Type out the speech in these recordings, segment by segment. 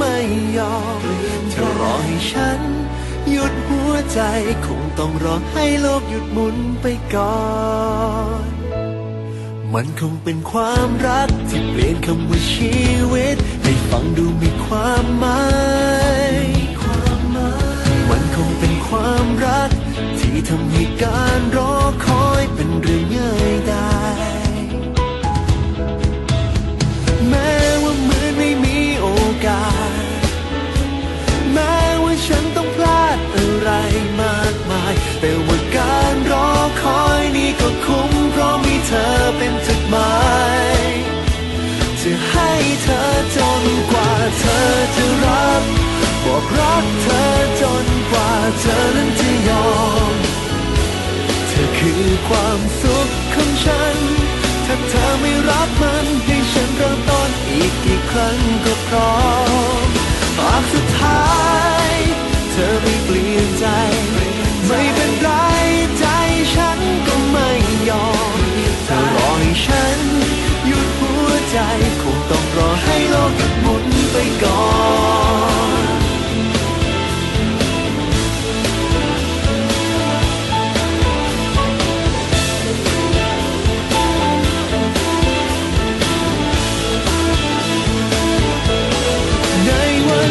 ไม่ยอมเธอรอให้ฉัน หยุดหัวใจคงต้องรอให้โลกหยุดหมุนไปก่อน มันคงเป็นความรักที่เปลี่ยนคำว่าชีวิต ให้ฟังดูมีความหมายมันคงเป็นความรัก ที่ทำให้การรอคอยเป็น เธอจะรับ บอกรักเธอจนกว่าเธอนั้นจะยอม เธอคือความสุขของฉัน ถ้าเธอไม่รับมันให้ฉันเริ่มต้นอีกกี่ครั้งก็พร้อมหากสุดท้าย เธอไม่เปลี่ยนใจ ไม่เป็นไรใจฉันก็ไม่ยอมเธอรอให้ฉัน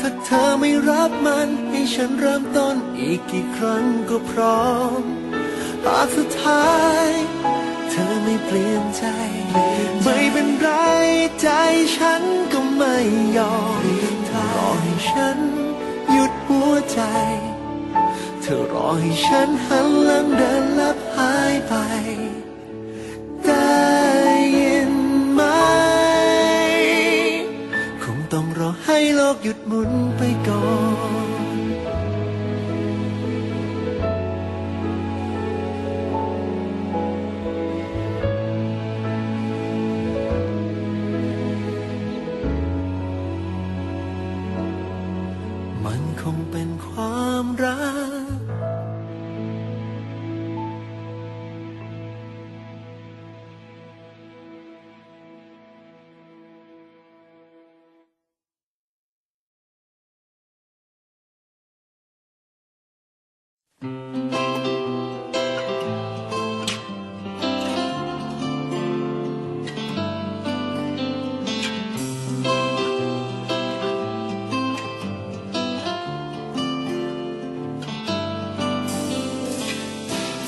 ถ้าเธอไม่รับมันให้ฉันเริ่มต้นอีกกี่ครั้งก็พร้อมหากสุดท้าย เธอไม่เปลี่ยนใจ ไม่เป็นไรใจฉันก็ไม่ยอมรอให้ฉันหยุดหัวใจ เธอรอให้ฉันหันหลังเดินลับหายไป โลกหยุดหมุนไปก่อนมัน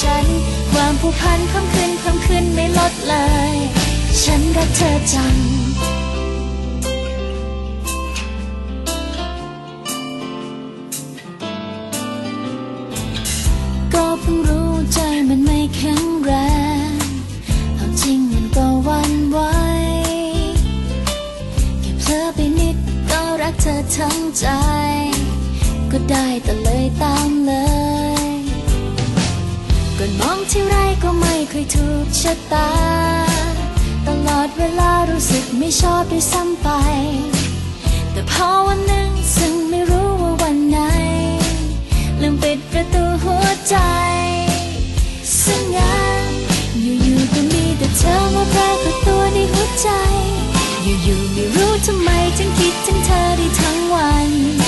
ฉัน ความผูกพันเพิ่มขึ้นเพิ่มขึ้นไม่ลดเลย ฉันรักเธอจังก็เพิ่งรู้ใจมันไม่แข็งแรงเอาจริงมันก็วันไหวแค่เพลอไปนิดก็รักเธอทั้งใจ ก็ได้แต่เลยตามเลย ก่อนมองที่ไรก็ไม่เคยถูกชะตา ตลอดเวลารู้สึกไม่ชอบด้วยซ้ำไป แต่พอวันหนึ่งซึ่งไม่รู้ว่าวันไหน ลืมปิดประตูหัวใจสงงานอยู่ๆก็มีแต่เธอมาปรากฏตัวในหัวใจ อยู่ๆไม่รู้ทำไมฉันคิดถึงเธอได้ทั้งวัน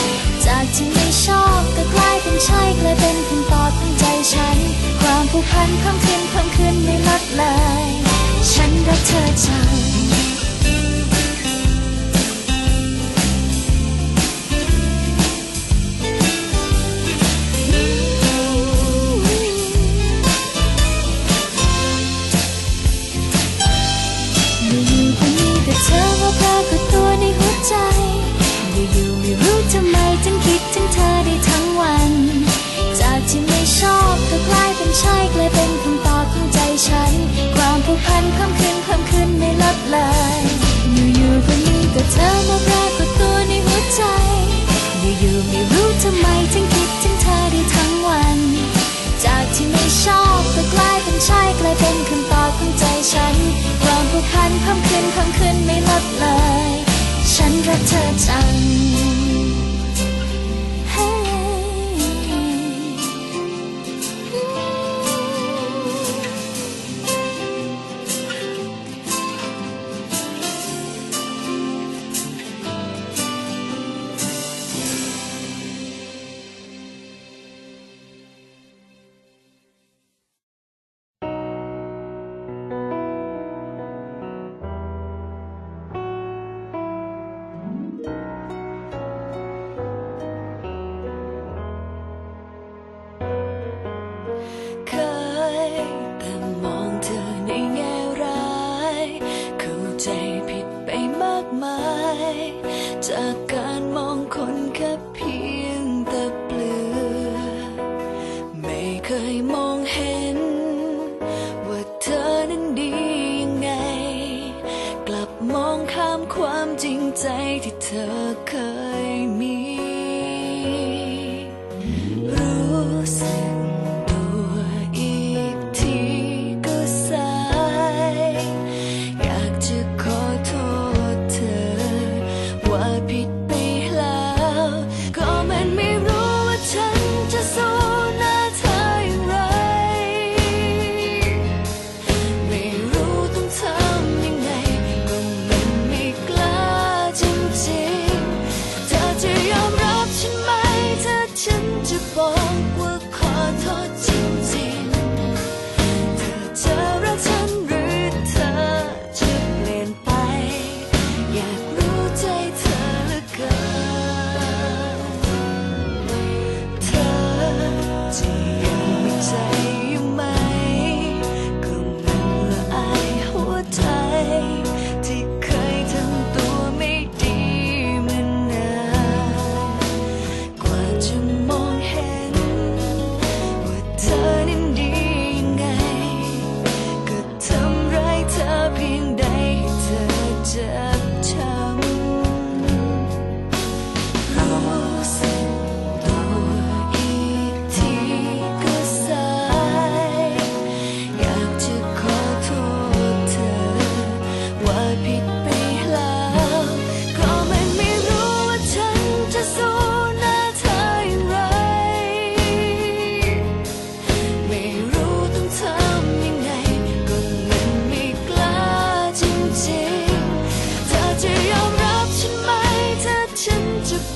ากที่ไม่ชอบก็กลายเป็นใช่กลายเป็นคำตอบของใจฉัน ความผูกพันเพิ่มขึ้นเพิ่มขึ้นไม่ พันเพิ่มขึ้นเพิ่มขึ้นไม่ลดเลยอยู่ๆก็มีแต่เธอมาปรากฏตัวในหัวใจ อยู่ๆไม่รู้ทำไมฉันคิดถึงเธอได้ทั้งวัน จากที่ไม่ชอบก็กลายเป็นใช่กลายเป็นคำตอบของใจฉันความผูกพันเพิ่มขึ้นเพิ่มขึ้นไม่ลดเลย ฉันรักเธอจัง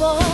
people